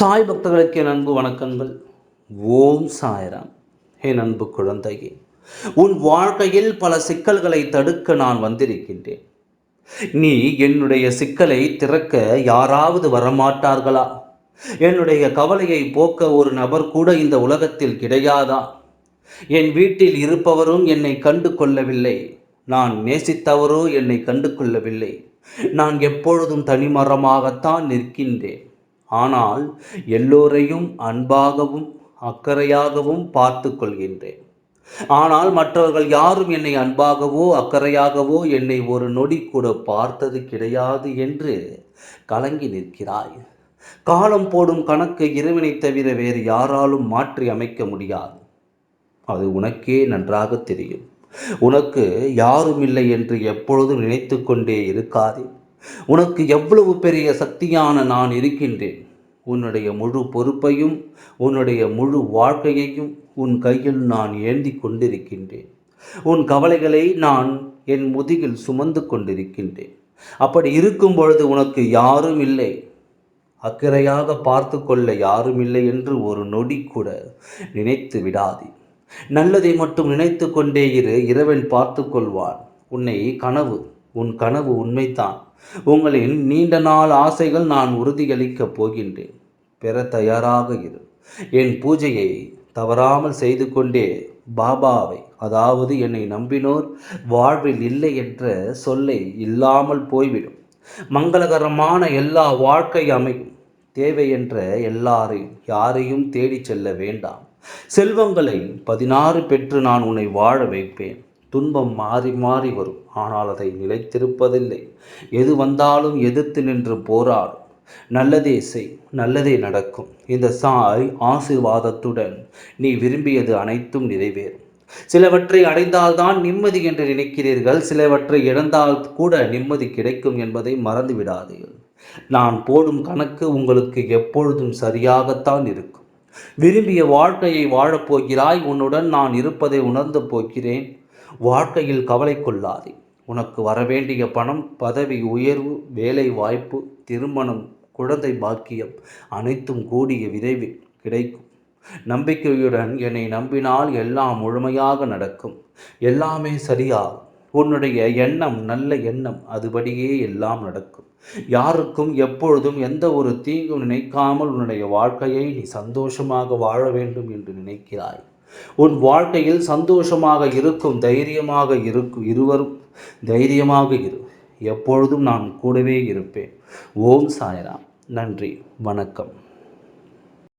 சாய் பக்தர்களுக்கு என் அன்பு வணக்கங்கள். ஓம் சாய்ராம். என் அன்பு குழந்தையே உன் வாழ்க்கையில் பல சிக்கல்களை தடுக்க நான் வந்திருக்கின்றேன். நீ என்னுடைய சிக்கலை திறக்க யாராவது வரமாட்டார்களா? என்னுடைய கவலையை போக்க ஒரு நபர் கூட இந்த உலகத்தில் கிடையாதா? என் வீட்டில் இருப்பவரும் என்னை கண்டு கொள்ளவில்லை நான் நேசித்தவரோ என்னை கண்டு கொள்ளவில்லை நான் எப்பொழுதும் தனிமரமாகத்தான் நிற்கின்றேன். ஆனால் எல்லோரையும் அன்பாகவும் அக்கறையாகவும் பார்த்து கொள்கின்றேன் ஆனால் மற்றவர்கள் யாரும் என்னை அன்பாகவோ அக்கறையாகவோ என்னை ஒரு நொடி கூட பார்த்தது கிடையாது என்று கலங்கி நிற்கிறாய். காலம் போடும் கணக்கு இறைவனை தவிர வேறு யாராலும் மாற்றி அமைக்க முடியாது. அது உனக்கே நன்றாக தெரியும். உனக்கு யாரும் இல்லை என்று எப்பொழுதும் நினைத்து கொண்டே இருக்காதே. உனக்கு எவ்வளவு பெரிய சக்தியான நான் இருக்கின்றேன். உன்னுடைய முழு பொறுப்பையும் உன்னுடைய முழு வாழ்க்கையையும் உன் கையில் நான் ஏந்தி கொண்டிருக்கின்றேன். உன் கவலைகளை நான் என் முதுகில் சுமந்து கொண்டிருக்கின்றேன். அப்படி இருக்கும் பொழுது உனக்கு யாரும் இல்லை. அக்கறையாக பார்த்து கொள்ள யாரும் இல்லை என்று ஒரு நொடி கூட நினைத்து விடாதே. நல்லதை மட்டும் நினைத்து கொண்டே இரு இரவில் பார்த்து கொள்வான். உன்னை கனவு உன் கனவு உண்மைத்தான் உங்களின் நீண்ட நாள் ஆசைகள் நான் உறுதியளிக்கப் போகின்றேன். பெற தயாராக இரு. என் பூஜையை தவறாமல் செய்து கொண்டே பாபாவை அதாவது என்னை நம்பினோர் வாழ்வில் இல்லை என்ற சொல்லை இல்லாமல் போய்விடும். மங்களகரமான எல்லா வாழ்க்கை அமையும். தேவை என்ற எல்லாரையும் யாரையும் தேடிச் செல்ல வேண்டாம். செல்வங்களை பதினாறு பெற்று நான் உன்னை வாழ வைப்பேன். துன்பம் மாறி மாறி வரும். ஆனால் அதை நிலைத்திருப்பதில்லை. எது வந்தாலும் எதிர்த்து நின்று போராடும். நல்லதே செய் நல்லதே நடக்கும். இந்த சாய் ஆசிர்வாதத்துடன் நீ விரும்பியது அனைத்தும் நிறைவேறும். சிலவற்றை அடைந்தால்தான் நிம்மதி என்று நினைக்கிறீர்கள் சிலவற்றை இழந்தால் கூட நிம்மதி கிடைக்கும் என்பதை மறந்து விடாதீர்கள் நான் போடும் கணக்கு உங்களுக்கு எப்பொழுதும் சரியாகத்தான் இருக்கும். விரும்பிய வாழ்க்கையை வாழப்போகிறாய் உன்னுடன் நான் இருப்பதை உணர்ந்து போகிறேன். வாழ்க்கையில் கவலை கொள்ளாதே. உனக்கு வரவேண்டிய பணம் பதவி உயர்வு வேலை வாய்ப்பு திருமணம் குழந்தை பாக்கியம் அனைத்தும் கூடிய விரைவில் கிடைக்கும். நம்பிக்கையுடன் என்னை நம்பினால் எல்லாம் முழுமையாக நடக்கும். எல்லாமே சரியாகும். உன்னுடைய எண்ணம் நல்ல எண்ணம். அதுபடியே எல்லாம் நடக்கும். யாருக்கும் எப்பொழுதும் எந்த ஒரு தீங்கும் நினைக்காமல் உன்னுடைய வாழ்க்கையை நீ சந்தோஷமாக வாழ வேண்டும் என்று நினைக்கிறாய். உன் வாழ்க்கையில் சந்தோஷமாக இருக்கும் தைரியமாக இருக்கும் இருவரும் தைரியமாக இரு. எப்பொழுதும் நான் கூடவே இருப்பேன். ஓம் சாய்ராம். நன்றி வணக்கம்.